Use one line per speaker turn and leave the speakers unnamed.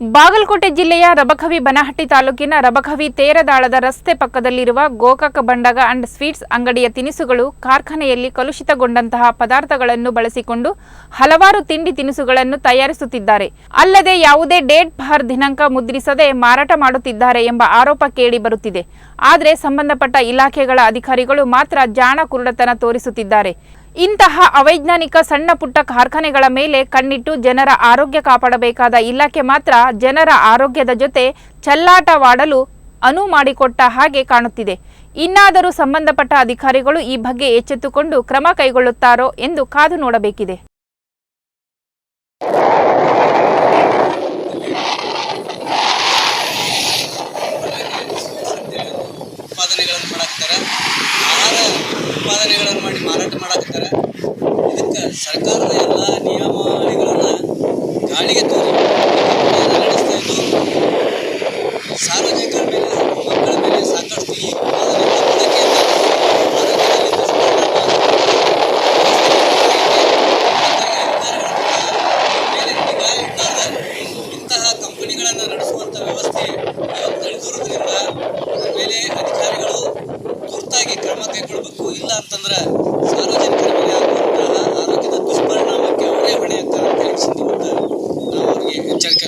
ಬಾಗಲಕೋಟೆ ಜಿಲ್ಲೆಯ ರಬಕವಿ ಬನಹಟ್ಟಿ ತಾಲೂಕಿನ ರಬಕವಿ ತೇರದಾಳದ ರಸ್ತೆ ಪಕ್ಕದಲ್ಲಿರುವ ಗೋಕಾಕ ಬಂಡಗ ಅಂಡ್ ಸ್ವೀಟ್ಸ್ ಅಂಗಡಿಯ ತಿನಿಸುಗಳು ಕಾರ್ಖಾನೆಯಲ್ಲಿ ಕಲುಷಿತಗೊಂಡಂತಹ ಪದಾರ್ಥಗಳನ್ನು ಬಳಸಿಕೊಂಡು ಹಲವಾರು ತಿಂಡಿ ತಿನಿಸುಗಳನ್ನು ತಯಾರಿಸುತ್ತಿದ್ದಾರೆ. ಅಲ್ಲದೆ ಯಾವುದೇ ಡೇಟ್ ಬಾರ್ ದಿನಾಂಕ ಮುದ್ರಿಸದೆ ಮಾರಾಟ ಮಾಡುತ್ತಿದ್ದಾರೆ ಎಂಬ ಆರೋಪ ಕೇಳಿ ಬರುತ್ತಿದೆ. ಆದರೆ ಸಂಬಂಧಪಟ್ಟ ಇಲಾಖೆಗಳ ಅಧಿಕಾರಿಗಳು ಮಾತ್ರ ಜಾಣ ಕುರುಡತನ ತೋರಿಸುತ್ತಿದ್ದಾರೆ. ಇಂತಹ ಅವೈಜ್ಞಾನಿಕ ಸಣ್ಣ ಪುಟ್ಟ ಕಾರ್ಖಾನೆಗಳ ಮೇಲೆ ಕಣ್ಣಿಟ್ಟು ಜನರ ಆರೋಗ್ಯ ಕಾಪಾಡಬೇಕಾದ ಇಲಾಖೆ ಮಾತ್ರ ಜನರ ಆರೋಗ್ಯದ ಜೊತೆ ಚಲ್ಲಾಟವಾಡಲು ಅನುವು ಮಾಡಿಕೊಟ್ಟ ಹಾಗೆ ಕಾಣುತ್ತಿದೆ. ಇನ್ನಾದರೂ ಸಂಬಂಧಪಟ್ಟ ಅಧಿಕಾರಿಗಳು ಈ ಬಗ್ಗೆ ಎಚ್ಚೆತ್ತುಕೊಂಡು ಕ್ರಮ ಕೈಗೊಳ್ಳುತ್ತಾರೋ ಎಂದು ಕಾದು ನೋಡಬೇಕಿದೆ.
ಉತ್ಪಾದನೆಗಳನ್ನು ಮಾಡಿ ಮಾರಾಟ ಮಾಡಾಕ್ತಾರೆ ಇದಕ್ಕೆ ಸರ್ಕಾರದ ಎಲ್ಲ ನಿಯಮಾವಳಿಗಳನ್ನು ಗಾಳಿಗೆ ತೋರಿ ನಡೆಸ್ತಾ ಇದ್ದು ಸಾರ್ವಜನಿಕರ ಮೇಲೆ, ಮಕ್ಕಳ ಮೇಲೆ ಸಾಕಷ್ಟು ಈ ಉತ್ಪಾದನೆಗಳ ಇಂತಹ ಕಂಪನಿಗಳನ್ನು ನಡೆಸುವಂಥ ವ್ಯವಸ್ಥೆ ಇವತ್ತು ನಡೆದಿರೋದ್ರಿಂದ ಅದರ ಮೇಲೆ ಅಧಿಕಾರಿಗಳು ತುರ್ತಾಗಿ ಕ್ರಮ ಕೈಗೊಳ್ಳಬೇಕು ಇಲ್ಲ ಸಾರ್ವಜನಿಕರ ಮೇಲೆ ಆಗುವಂತಹ ಆರೋಗ್ಯದ ದುಷ್ಪರಿಣಾಮಕ್ಕೆ ಅವರೇ ಹೊಣೆ ಅಂತ ನಾವು ಅವರಿಗೆ ಎಚ್ಚರಿಕೆ